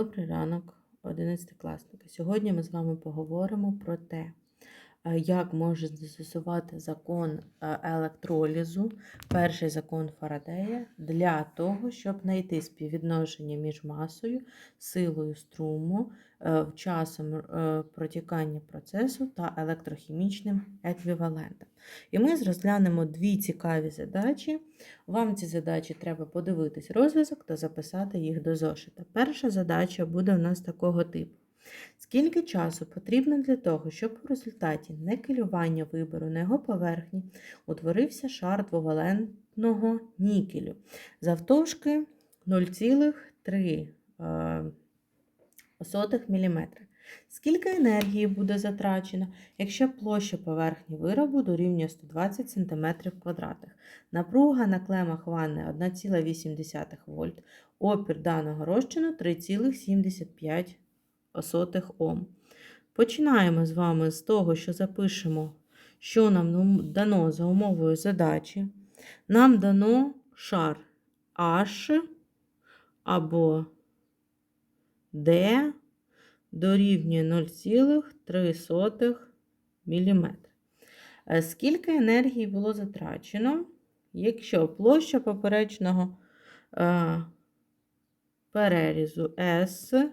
Добрий ранок, 11 класники. Сьогодні ми з вами поговоримо про те, як може застосувати закон е, електролізу, перший закон Фарадея, для того, щоб знайти співвідношення між масою, силою струму, е, часом е, протікання процесу та електрохімічним еквівалентом. І ми розглянемо дві цікаві задачі. Вам ці задачі треба подивитись розв'язок та записати їх до зошита. Перша задача буде у нас такого типу. Скільки часу потрібно для того, щоб у результаті некелювання вибору на його поверхні утворився шар двовалентного нікелю завтовшки 0,3 мм. Скільки енергії буде затрачено, якщо площа поверхні виробу дорівнює 120 см квадратних? Напруга на клемах ванни 1,8 вольт, опір даного розчину 3,75 Ом. Починаємо з вами з того, що запишемо, що нам дано за умовою задачі. Нам дано шар H або D дорівнює 0,3 мм. Е, Скільки енергії було затрачено, якщо площа поперечного е, перерізу S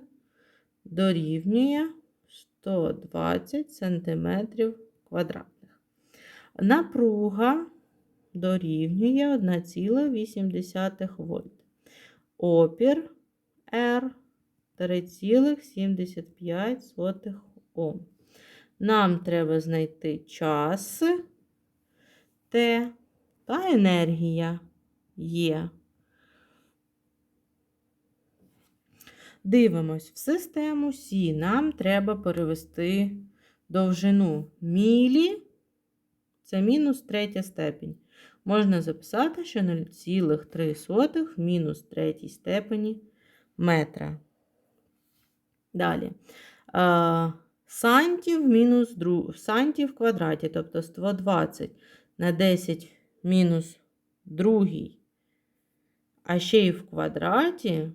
дорівнює 120 см квадратних. Напруга дорівнює 1,8 вольт. Опір R 3,75 Ом. Нам треба знайти час Т та енергія Є. Дивимось в систему Сі. Нам треба перевести довжину мілі, це мінус третя степень. Можна записати, що 0,3 в мінус третій степені метра. Далі. Сантів мінус дру... сантів в квадраті, тобто 120 на 10 мінус другий, а ще й в квадраті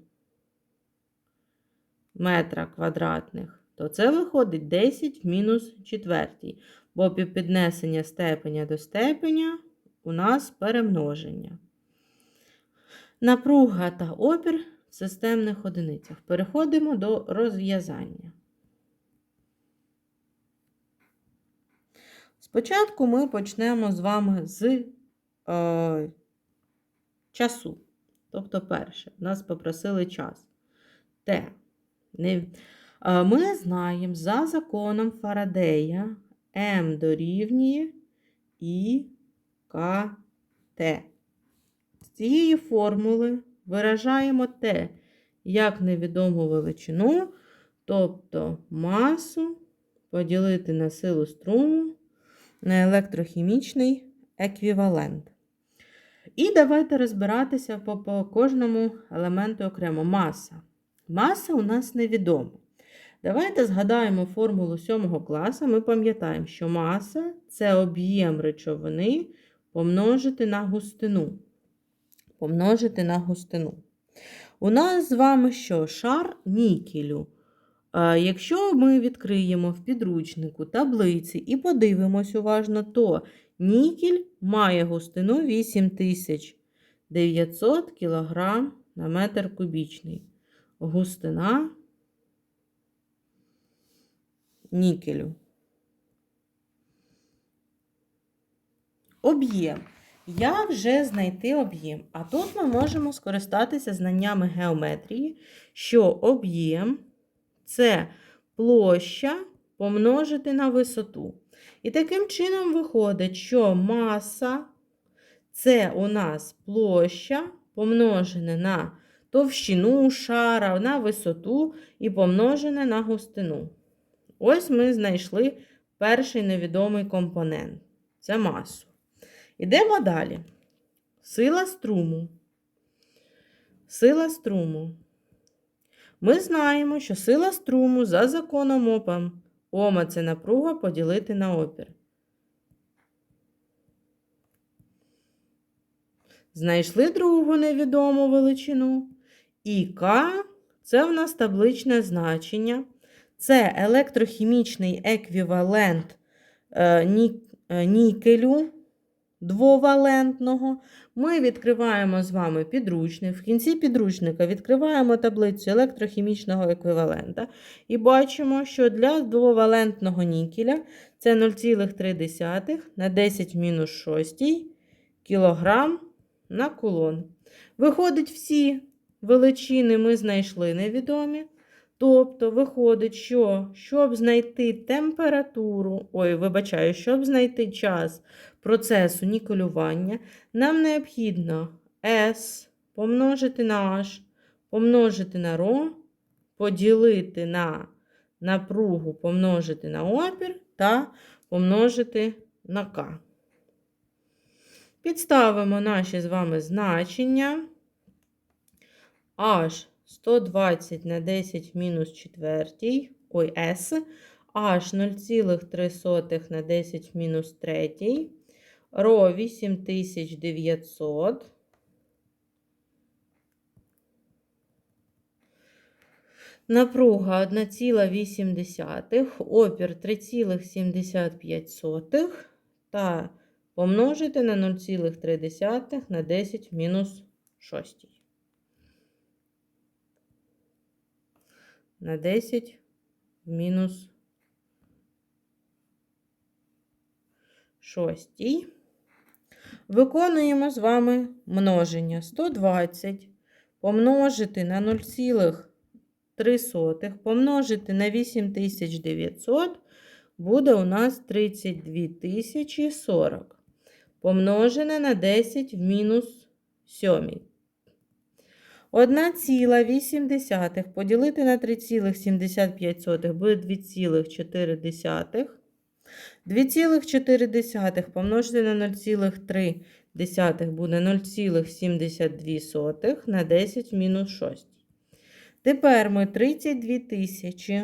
метра квадратних, то це виходить 10 в мінус четвертій, бо піднесення степеня до степеня у нас перемноження. Напруга та опір в системних одиницях. Переходимо до розв'язання. Спочатку ми почнемо з вами з е, часу. Тобто, перше, нас попросили час. Т. Ми знаємо за законом Фарадея М дорівнює І К Т. З цієї формули виражаємо Т як невідому величину, тобто масу поділити на силу струму на електрохімічний еквівалент. І давайте розбиратися по кожному елементу окремо. Маса. Маса у нас невідома. Давайте згадаємо формулу 7 класу. Ми пам'ятаємо, що маса це об'єм речовини помножити на густину. Помножити на густину. У нас з вами що? Шар нікелю. Якщо ми відкриємо в підручнику таблиці і подивимось уважно, то нікель має густину 8900 кг на метр кубічний. Густина нікелю. Об'єм. Як вже знайти об'єм? А тут ми можемо скористатися знаннями геометрії, що об'єм це площа помножити на висоту. І таким чином виходить, що маса це у нас площа помножене на товщину шара, на висоту і помножене на густину. Ось ми знайшли перший невідомий компонент це масу. Ідемо далі. Сила струму. Сила струму. Ми знаємо, що сила струму за законом Опа. Ома це напруга поділити на опір. Знайшли другу невідому величину. І К Це в нас табличне значення. Це електрохімічний еквівалент е, е, нікелю двовалентного. Ми відкриваємо з вами підручник. В кінці підручника відкриваємо таблицю електрохімічного еквівалента і бачимо, що для двовалентного нікеля це 0,3 на 10 мінус 6 кілограм на кулон. Виходить, всі величини ми знайшли невідомі. Тобто, виходить, що щоб знайти температуру, ой, вибачаю, щоб знайти час процесу нікелювання, нам необхідно S помножити на H, помножити на ρ, поділити на напругу, помножити на опір та помножити на К. Підставимо наші з вами значення. H 120 на 10 мінус 4, ой, S, H 0,3 на 10 мінус 3, ро 8900. Напруга 1,8, опір 3,75 та помножити на 0,3 на 10 мінус 6. На 10 в мінус 6. Виконуємо з вами множення 120 помножити на 0,3 помножити на 8900 буде у нас 32 тисячі 40. Помножене на 10 в мінус 7. 1,8 поділити на 3,75 буде 2,4. 2,4 помножити на 0,3 буде 0,72 на 10 мінус 6. Тепер ми 32 тисячі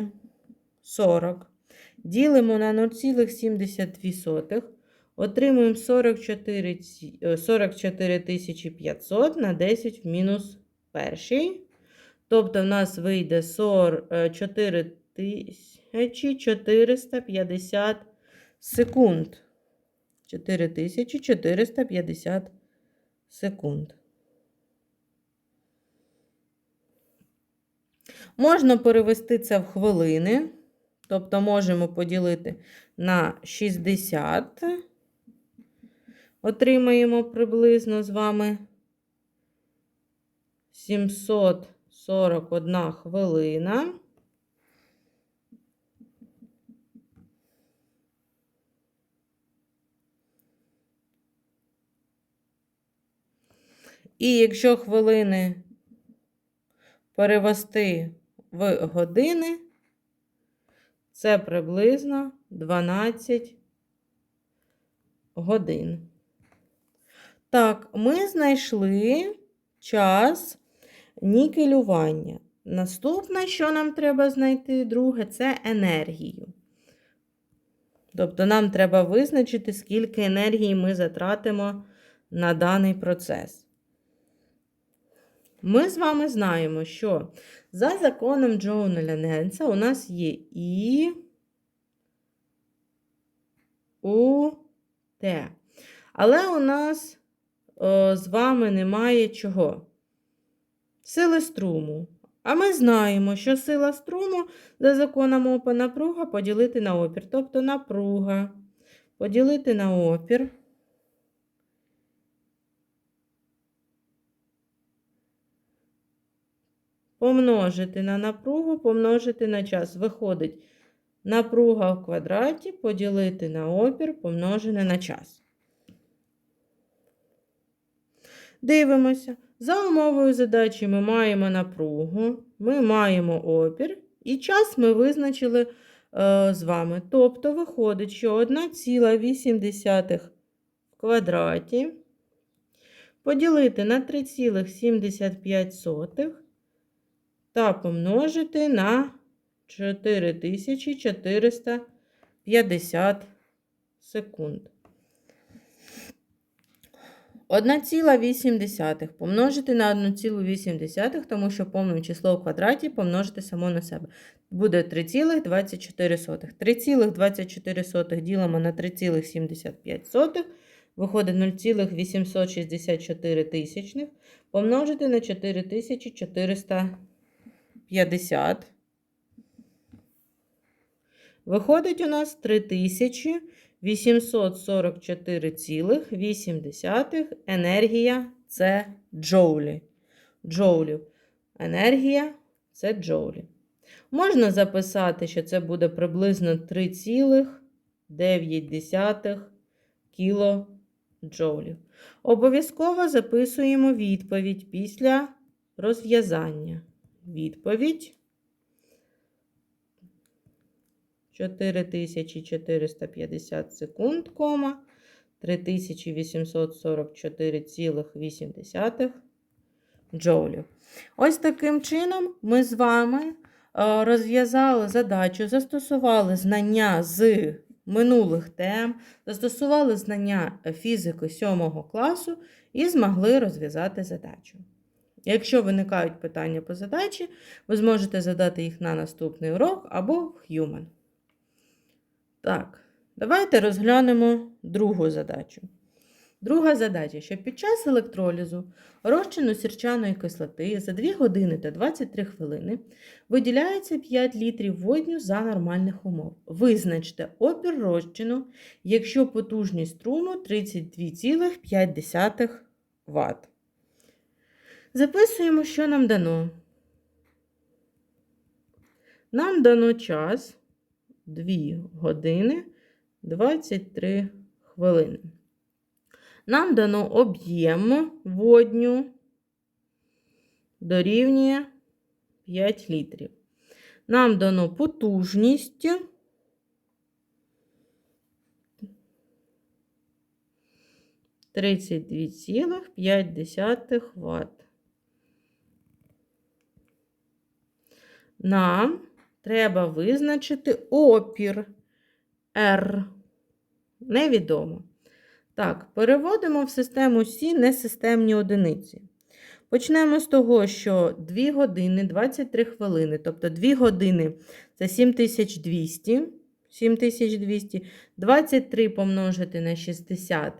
40 ділимо на 0,72, отримуємо 44, е, 44 500 на 10 в мінус перший. Тобто в нас вийде 44 тисячі 450 секунд. 4450 секунд. Можна перевести це в хвилини. Тобто можемо поділити на 60. Отримаємо приблизно з вами 741 хвилина. І якщо хвилини перевести в години, це приблизно 12 годин. Так, ми знайшли час нікелювання. Наступне, що нам треба знайти, друге, це енергію. Тобто нам треба визначити, скільки енергії ми затратимо на даний процес. Ми з вами знаємо, що за законом Джоуна Ленгенса у нас є І, У, Т. Але у нас з вами немає чого? Сили струму. А ми знаємо, що сила струму за законом опа напруга поділити на опір. Тобто напруга поділити на опір. Помножити на напругу, помножити на час. Виходить напруга в квадраті поділити на опір, помножене на час. Дивимося. За умовою задачі ми маємо напругу, ми маємо опір, і час ми визначили е, з вами. Тобто виходить, що 1,8 в квадраті поділити на 3,75 та помножити на 4450 секунд. 1,8 помножити на 1,8, тому що повне число у квадраті помножити само на себе. Буде 3,24. 3,24 ділимо на 3,75. Виходить 0,864 тисячних. Помножити на 4450. Виходить у нас 3844,8 енергія це джоулі. Джоулів. Енергія це джоулі. Можна записати, що це буде приблизно 3,9 кілоджоулів. Обов'язково записуємо відповідь після розв'язання. Відповідь 4450 секунд, кома 3844,8 джоулів. Ось таким чином ми з вами е, розв'язали задачу, застосували знання з минулих тем, застосували знання фізики 7 класу і змогли розв'язати задачу. Якщо виникають питання по задачі, ви зможете задати їх на наступний урок або в Human. Так, давайте розглянемо другу задачу. Друга задача, що під час електролізу розчину сірчаної кислоти за 2 години та 23 хвилини виділяється 5 літрів водню за нормальних умов. Визначте опір розчину, якщо потужність струму 32,5 Вт. Записуємо, що нам дано. Нам дано час 2 години 23 хвилини. Нам дано об'єм водню дорівнює 5 літрів. Нам дано потужність 32,5 Вт. Нам треба визначити опір R. Невідомо. Так, переводимо в систему всі несистемні одиниці. Почнемо з того, що 2 години 23 хвилини, тобто 2 години це 7200. 7200, 23 помножити на 60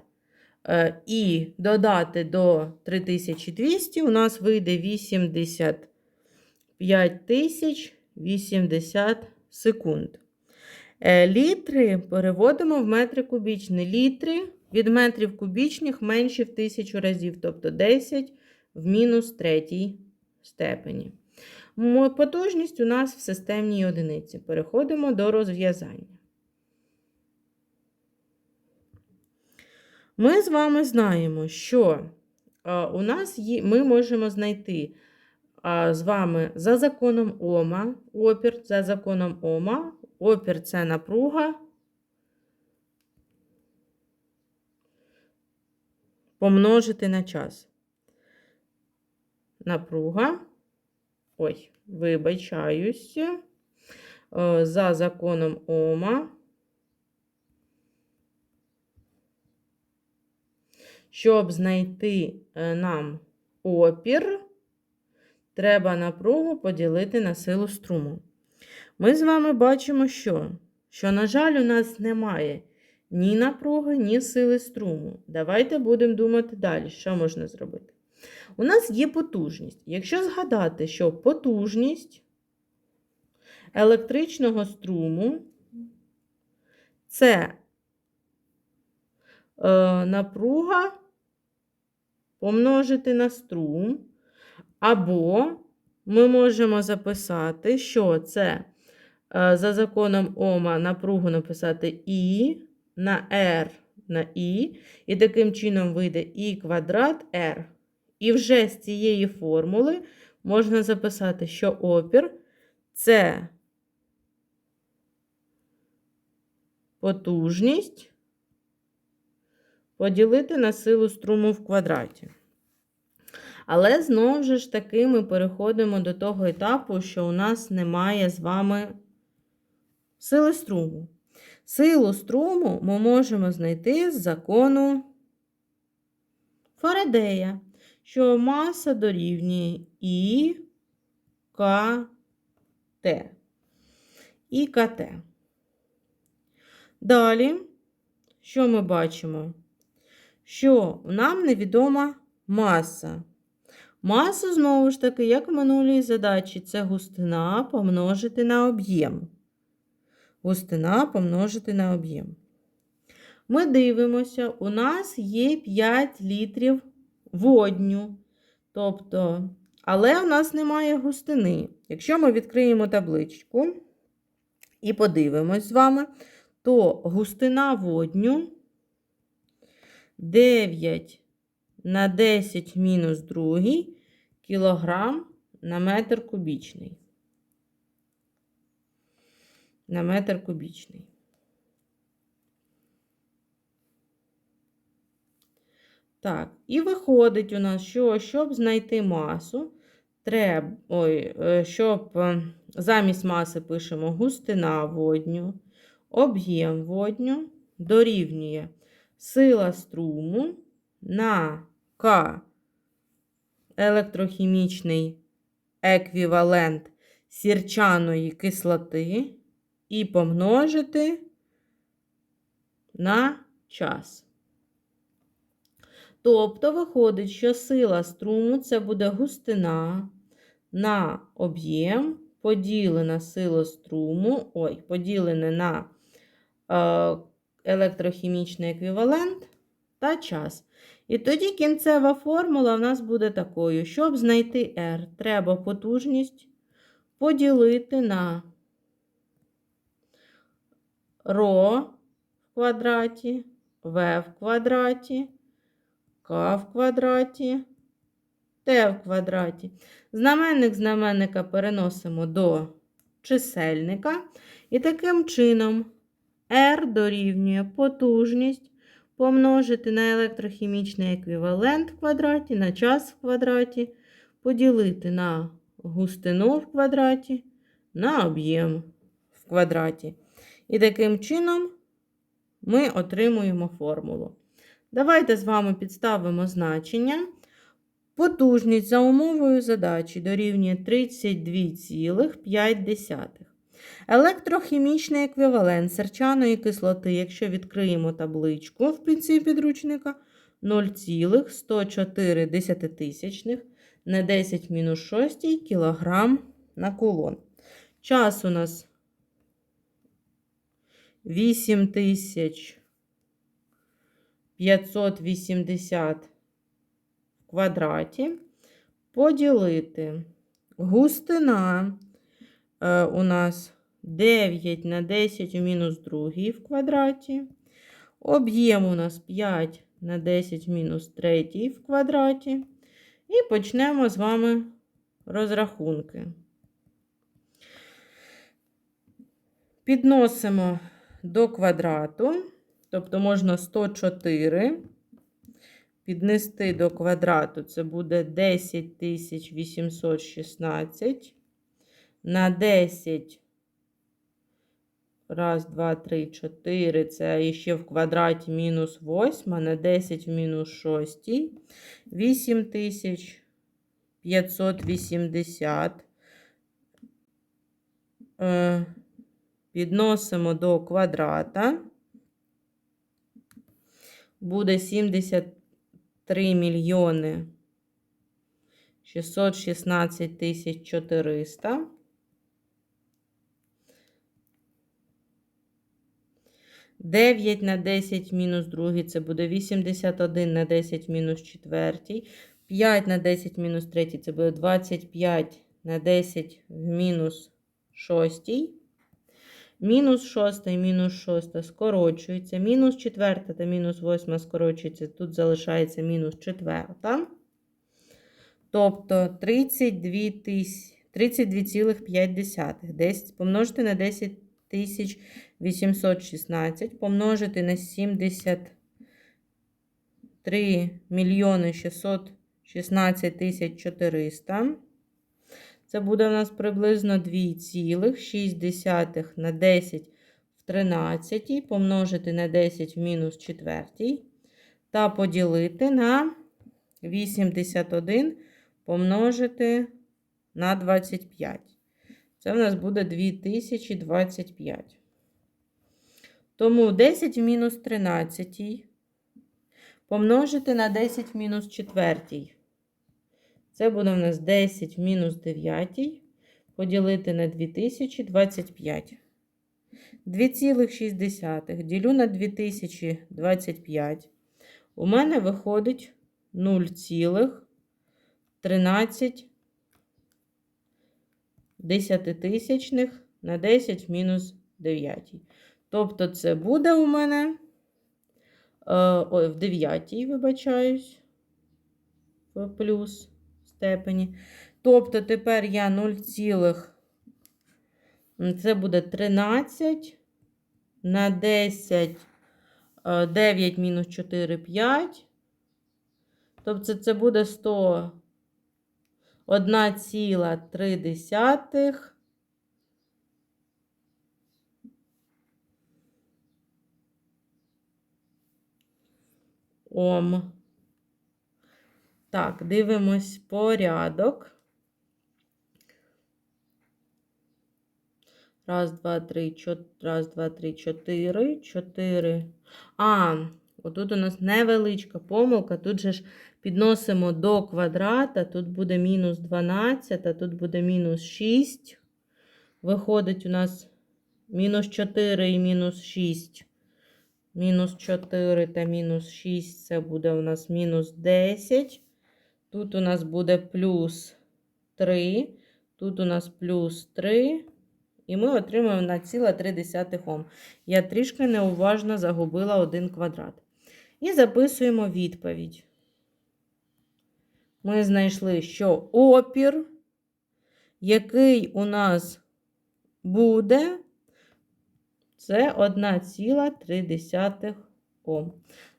е, і додати до 3200, у нас вийде 85 тисяч 80 секунд. Е, літри переводимо в метри кубічні. Літри від метрів кубічних менші в тисячу разів, тобто 10 в мінус третій степені. Потужність у нас в системній одиниці. Переходимо до розв'язання. Ми з вами знаємо, що у нас є, ми можемо знайти з вами за законом Ома, опір, за законом Ома, опір це напруга. Помножити на час. Напруга. Ой, вибачаюся. За законом Ома. Щоб знайти е, нам опір, треба напругу поділити на силу струму. Ми з вами бачимо, що, що, на жаль, у нас немає ні напруги, ні сили струму. Давайте будемо думати далі, що можна зробити. У нас є потужність. Якщо згадати, що потужність електричного струму це е, напруга помножити на струм, або ми можемо записати, що це е, за законом Ома напругу написати І на R на І, і таким чином вийде І квадрат R. І вже з цієї формули можна записати, що опір це потужність поділити на силу струму в квадраті. Але знову ж таки ми переходимо до того етапу, що у нас немає з вами сили струму. Силу струму ми можемо знайти з закону Фарадея, що маса дорівнює І КТ. І КТ. Далі, що ми бачимо? Що нам невідома маса. Маса, знову ж таки, як в минулій задачі, це густина помножити на об'єм. Густина помножити на об'єм. Ми дивимося, у нас є 5 літрів водню. Тобто, але у нас немає густини. Якщо ми відкриємо табличку і подивимось з вами, то густина водню 9 на 10 мінус 2 кілограм на метр кубічний. На метр кубічний. Так, і виходить у нас, що щоб знайти масу, треба, ой, е, щоб е, замість маси пишемо густина водню, об'єм водню дорівнює сила струму на К електрохімічний еквівалент сірчаної кислоти і помножити на час. Тобто виходить, що сила струму це буде густина на об'єм, поділена сила струму, ой, поділене на е, електрохімічний еквівалент та час. І тоді кінцева формула в нас буде такою: щоб знайти R, треба потужність поділити на ρ в квадраті, В в квадраті, К в квадраті, Т в квадраті. Знаменник знаменника переносимо до чисельника. І таким чином R дорівнює потужність помножити на електрохімічний еквівалент в квадраті, на час в квадраті, поділити на густину в квадраті, на об'єм в квадраті. І таким чином ми отримуємо формулу. Давайте з вами підставимо значення. Потужність за умовою задачі дорівнює 32,5. Електрохімічний еквівалент серчаної кислоти, якщо відкриємо табличку в кінці підручника 0,104 на 10 мінус 6 кг на кулон. Час у нас 8580 в квадраті. Поділити густина у нас 9 на 10 у мінус 2 в квадраті. Об'єм у нас 5 на 10 мінус 3 в квадраті. І почнемо з вами розрахунки. Підносимо до квадрату, тобто можна 104 піднести до квадрату, це буде 10816 на 10. Раз, два, три, чотири. Це ще в квадраті мінус 8, на 10 в мінус 6. 8580. Е, підносимо до квадрата. Буде 73 мільйони 616 тисяч 400. Дев'ять на 10 мінус 2 це буде 81 на 10 мінус 4. 5 на 10 мінус 3 це буде 25 на 10 в мінус 6. Мінус 6 і мінус 6 скорочується. Мінус 4 та мінус 8 скорочується. Тут залишається мінус 4. Тобто 32,5. 10 помножити на 10 816 помножити на 73 мільйони 616 тисяч 400. Це буде у нас приблизно 2,6 на 10 в 13 помножити на 10 в мінус 4 та поділити на 81 помножити на 25. Це в нас буде 2025. Тому 10 в мінус 13 помножити на 10 в мінус 4. Це буде в нас 10 в мінус 9 поділити на 2025. 2,6 ділю на 2025. У мене виходить 0,13 десятитисячних на 10 в мінус 9. Тобто це буде у мене е, ой, в 9, вибачаюсь, в плюс степені. Тобто тепер я 0, цілих, це буде 13 на 10, е, 9 мінус 4, 5. Тобто це буде 100, 1,3 Ом. Так, дивимось порядок. Раз, два, три, чот... раз, два, три, чотири, чотири. А, отут у нас невеличка помилка. Тут же ж підносимо до квадрата. Тут буде мінус 12, а тут буде мінус 6. Виходить у нас мінус 4 і мінус 6. Мінус 4 та мінус 6 це буде у нас мінус 10. Тут у нас буде плюс 3. Тут у нас плюс 3. І ми отримаємо на ціле 3 Ом. Я трішки неуважно загубила один квадрат. І записуємо відповідь. Ми знайшли, що опір, який у нас буде, це 1,3 Ом.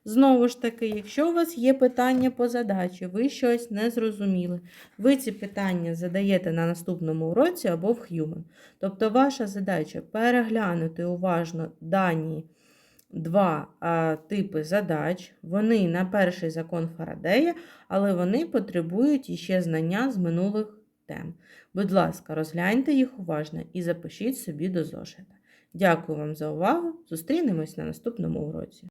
Знову ж таки, якщо у вас є питання по задачі, ви щось не зрозуміли, ви ці питання задаєте на наступному уроці або в Human. Тобто, ваша задача переглянути уважно дані два а, типи задач. Вони на перший закон Фарадея, але вони потребують іще знання з минулих тем. Будь ласка, розгляньте їх уважно і запишіть собі до зошита. Дякую вам за увагу. Зустрінемось на наступному уроці.